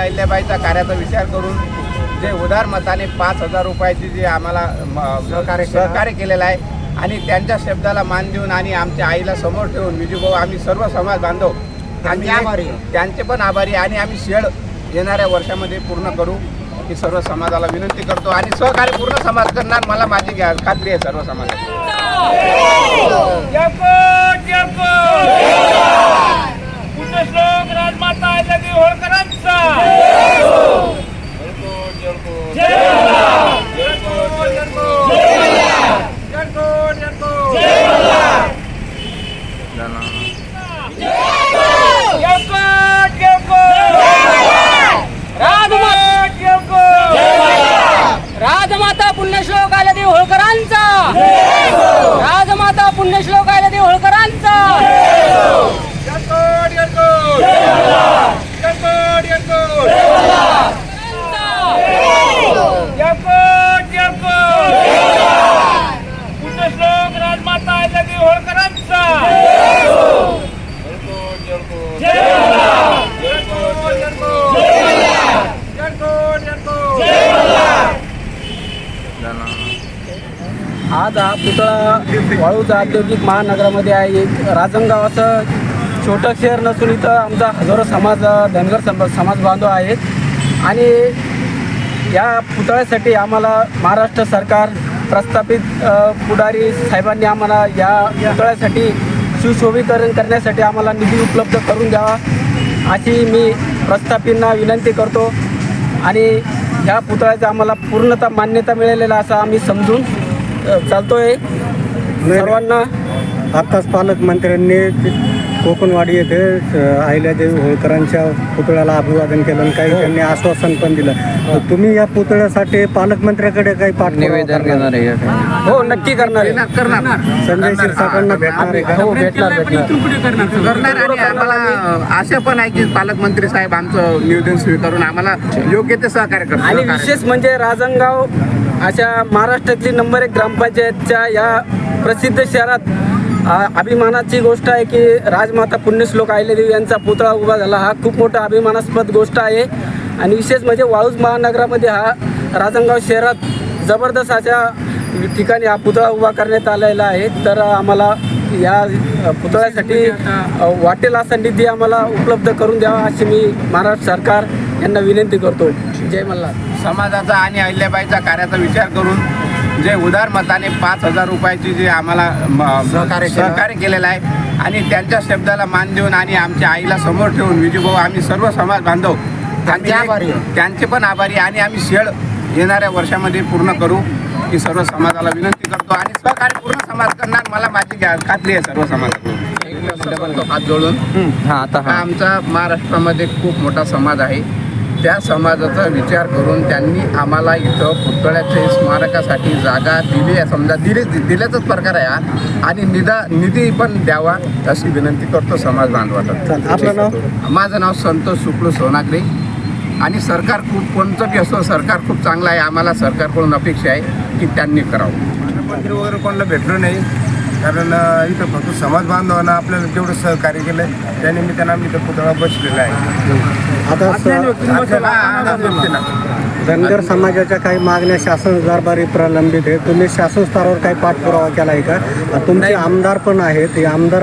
अहिल्याबाईचा कार्याचा विचार करून जे उदार मताने पाच हजार रुपयाची जे आम्हाला सहकार्य केलं. सहकार्य केलेलं आहे आणि त्यांच्या शब्दाला मान देऊन आणि आमच्या आईला समोर ठेवून विजूभाऊ आम्ही सर्व समाज बांधव त्यांचे आम्ही आभारी. त्यांचे पण आभारी आहे आणि आम्ही शेड येणाऱ्या वर्षामध्ये पूर्ण करू ही सर्व समाजाला विनंती करतो आणि सहकार्य पूर्ण समाज करणार मला माझी ग्या- खात्री आहे सर्व समाजाची अहिल्यादेवी होळकरांचा जय राजमाता पुण्यश्लोक आल्यादेवी होळकरांचा राजमाता पुण्यश्लोक आल्यादेवी होळकरांचा पुण्यश्लोक राजमाता अहिल्यादेवी होळकरांचा आज हा पुतळा वाळूचा औद्योगिक महानगरामध्ये आहे. एक राजनगाव असं छोटं शहर नसून इथं आमचा हजारो समाज धनगर सम समाज बांधव आहेत. आणि या पुतळ्यासाठी आम्हाला महाराष्ट्र सरकार प्रस्थापित पुढारी साहेबांनी आम्हाला या पुतळ्यासाठी सुशोभीकरण करण्यासाठी आम्हाला निधी उपलब्ध करून द्यावा अशी मी प्रस्थापींना विनंती करतो. आणि ह्या पुतळ्याचा आम्हाला पूर्णतः मान्यता मिळालेला असं आम्ही समजून चालतोय. सर्वांना आत्ताच पालकमंत्र्यांनी कोकणवाडी येथे अहिल्यादेवी होळकरांच्या पुतळ्याला अभिवादन केलं आणि काही त्यांनी आश्वासन पण दिलं. तर तुम्ही या पुतळ्यासाठी पालकमंत्र्याकडे काही पाठपुरावा करणार? हो नक्की करणार आहे. करणार. संजय शिरसाटांना भेटणार आहे का? हो भेटणार भेटणार. करणार. आणि आम्हाला आशा पण आहे की पालकमंत्री साहेब आमचं निवेदन स्वीकारून आम्हाला योग्य ते सहकार्य आणि करतात विशेष म्हणजे राजनगाव अशा महाराष्ट्रातली नंबर एक ग्रामपंचायतच्या या प्रसिद्ध शहरात आ, अभिमानाची गोष्ट आहे की राजमाता पुण्यश्लोक अहिल्यादेवी यांचा पुतळा उभा झाला. हा खूप मोठा अभिमानास्पद गोष्ट आहे. आणि विशेष म्हणजे वाळूज महानगरामध्ये हा राजनगाव शहरात जबरदस्त अशा ठिकाणी हा पुतळा उभा करण्यात आलेला आहे. तर आम्हाला या पुतळ्यासाठी वाटेल असा निधी आम्हाला उपलब्ध करून द्यावा अशी मी महाराष्ट्र सरकार यांना विनंती करतो. जय मल्हार. समाजाचा आणि अहिल्याबाईचा कार्याचा विचार करून जे उदार मताने पाच हजार रुपयाची जे आम्हाला म, सहकार्य केलं. सहकार्य केलेलं आहे आणि त्यांच्या शब्दाला मान देऊन आणि आमच्या आईला समोर ठेवून विजूभाऊ आम्ही सर्व समाज बांधव त्यांचे आम्ही आभारी. त्यांचे पण आभारी आहे आणि आम्ही शेड येणाऱ्या वर्षामध्ये पूर्ण करू ही सर्व समाजाला विनंती करतो आणि सहकार्य पूर्ण समाज करणार मला माझी खात्री आहे सर्व समाजाकडून हात जोडून. हा आता हा. आमचा महाराष्ट्रामध्ये खूप मोठा समाज आहे. त्या समाजाचा विचार करून त्यांनी आम्हाला इथं पुतळ्याच्या स्मारकासाठी जागा दिली आहे. समजा दिली दिल्याचाच प्रकार आहे हा. आणि निदा निधी पण द्यावा अशी विनंती करतो समाज बांधवाला चालेल. आपलं नाव? माझं नाव संतोष शुक्ल सोनागरे. आणि सरकार खूप कोणतं बी असो सरकार खूप चांगलं आहे. आम्हाला सरकारकडून अपेक्षा आहे की त्यांनी करावं. मंत्री वगैरे कोणाला भेटलो नाही. कारण अ, इथं फक्त समाज बांधवांना आपल्याला जेवढं सहकार्य केलं त्या निमित्तानं आम्ही इथं पुतळा बसलेला आहे. आता स-. धनगर समाजाच्या काही मागण्या शासन दरबारी प्रलंबित आहे तुम्ही शासन स्तरावर काही पाठपुरावा केला आहे का तुमचे आमदार पण आहेत. हे आमदार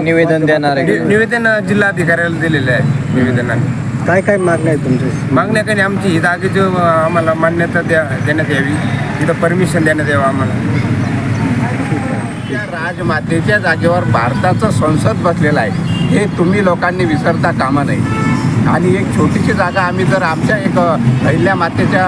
निवेदन देणार नि- निवेदन जिल्हाधिकाऱ्याला दिलेलं आहे निवेदनाने. काय काय मागण्या आहेत तुमचे? मागण्या काही आमची ही जागेची अ, आम्हाला मान्यता द्या देण्यात यावी. इथं परमिशन देण्यात यावं आम्हाला. त्या राजमातेच्या जागेवर भारताचं संसद बसलेलं आहे. हे तुम्ही लोकांनी विसरता कामा नये. आणि एक छोटीशी जागा आम्ही जर आमच्या एक पहिल्या मातेच्या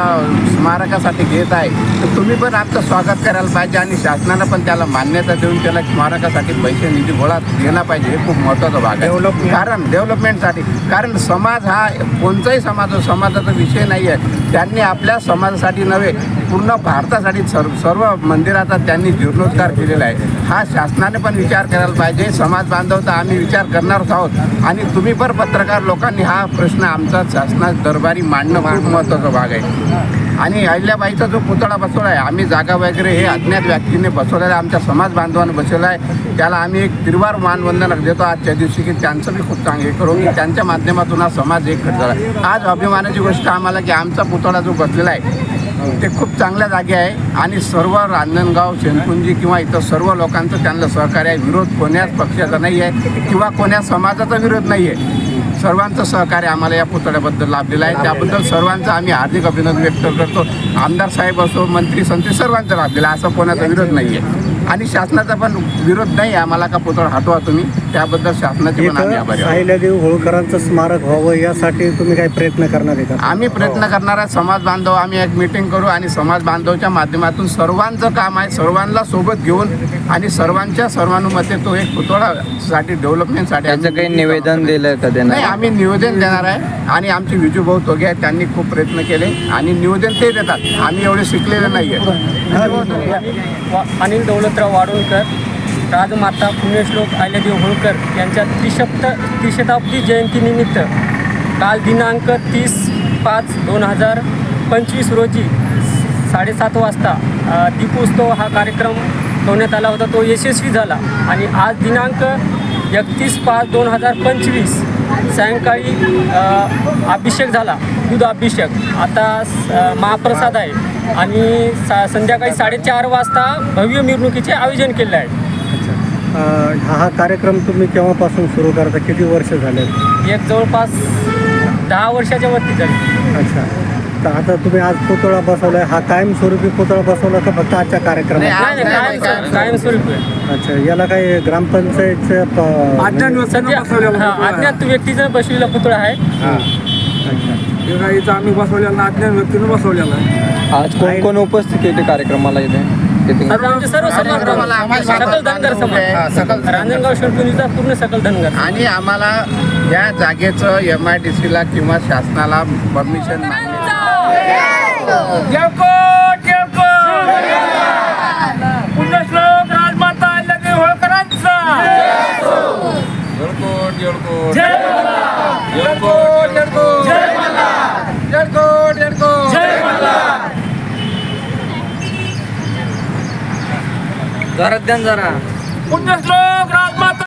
स्मारकासाठी घेत आहे तर तुम्ही पण आमचं स्वागत करायला पाहिजे आणि शासनानं पण त्याला मान्यता देऊन त्याला स्मारकासाठी पैसे निधी गोळा केला पाहिजे हे खूप महत्त्वाचा भाग आहे Development. कारण डेव्हलपमेंटसाठी कारण समाज हा कोणताही समाज समाजाचा विषय नाही आहे त्यांनी आपल्या समाजासाठी नव्हे पूर्ण भारतासाठी सर्व सर्व मंदिराचा त्यांनी जीर्णोद्धार केलेला आहे. हा शासनाने पण विचार करायला पाहिजे. समाज बांधव तर आम्ही विचार करणारच आहोत. आणि तुम्ही पण पत्रकार लोकांनी हा प्रश्न आमचा शासनात दरबारी मांडणं खूप महत्त्वाचा भाग आहे. आणि अहिल्याबाईचा जो पुतळा बसवला आहे आम्ही जागा वगैरे हे अज्ञात व्यक्तीने बसवलेला आमच्या समाज बांधवांनी बसवला आहे. त्याला आम्ही एक तिरवार मानवंदन देतो आजच्या दिवशी की त्यांचं बी खूप चांगले करू की त्यांच्या माध्यमातून हा समाज एक झाला. आज अभिमानाची गोष्ट आम्हाला की आमचा पुतळा जो बसलेला आहे ते खूप चांगल्या जागी आहे. आणि सर्व रांजणगाव शेनकुंजी किंवा इतर सर्व लोकांचं त्यांना सहकार्य आहे. विरोध कोण्याच पक्षाचा नाही आहे किंवा कोण्या समाजाचा विरोध नाही आहे. सर्वांचं सहकार्य आम्हाला या पुतळ्याबद्दल लाभलेलं आहे. त्याबद्दल सर्वांचं आम्ही हार्दिक अभिनंदन व्यक्त करतो. आमदार साहेब असो मंत्री संत्री सर्वांचं लाभलेलं आहे. असं कोणाचा विरोध नाही आहे. आणि शासनाचा पण विरोध नाही आहे आम्हाला का पुतळा हटवा तुम्ही? त्याबद्दल शासनाचे पण आम्ही आभारी आहोत. होळकरांचं स्मारक व्हावं यासाठी तुम्ही काही प्रयत्न करणार आहे का? आम्ही प्रयत्न करणार आहे. समाज बांधव आम्ही एक मीटिंग करू आणि समाज बांधवच्या माध्यमातून सर्वांचं काम आहे. सर्वांना सोबत घेऊन आणि सर्वांच्या सर्वानुमते तो एक पुतळासाठी डेव्हलपमेंटसाठी त्याचं आम्ही काही meeting निवेदन दिलं का नाही आम्ही निवेदन देणार आहे. आणि आमचे विजूभाऊ तोगे आहेत त्यांनी खूप प्रयत्न केले. आणि निवेदन ते देतात. आम्ही एवढे शिकलेले नाही वा- अनिल दौलतराव वाडोळकर राजमाता पुण्यश्लोक अहिल्यादेवी होळकर यांच्या त्रिशप्त त्रिशताब्दी जयंतीनिमित्त काल दिनांक तीस पाच दोन हजार पंचवीस रोजी साडेसात वाजता दीपोत्सव हा कार्यक्रम ठेवण्यात आला होता. तो यशस्वी झाला आणि आज दिनांक एकतीस पाच दोन हजार पंचवीस सायंकाळी अभिषेक झाला. दूध अभिषेक आता स- महाप्रसाद आहे. आणि सा संध्याकाळी साडेचार वाजता भव्य मिरवणुकीचे आयोजन केले आहे. अं, हा कार्यक्रम तुम्ही केव्हापासून सुरू करता? किती वर्ष झाले एक जवळपास दहा वर्षाच्या वरती झाली. अच्छा. तर आता तुम्ही आज पुतळा बसवलाय. हा कायमस्वरूपी पुतळा बसवला का फक्त आजच्या कार्यक्रमात? नाही, नाही नाही कायम कायमस्वरूपी. आहे. अच्छा. याला काही ग्रामपंचायतचं प- सध्या हा, अज्ञात व्यक्तीचा बसलेला पुतळा आहे. अच्छा. आम्ही बसवलेला अज्ञान व्यक्तीनं बसवलेला. आहे आज कोण कोण उपस्थित होते कार्यक्रमाला इथे? किती आता आमचे सर्व समाज सकल धनगर हा, समाज सकल रांजणगाव शेळकुंजीचा पूर्ण सकल धनगर आणि आम्हाला या जागेचं एम आय डी सीला किंवा शासनाला परमिशन पुण्यश्लोक राजमाता अहिल्यादेवी होळकरांचा! जय जळकोट जळकोट जळकोट जय मल्हार जरा द्या ना जरा. पुण्यश्लोक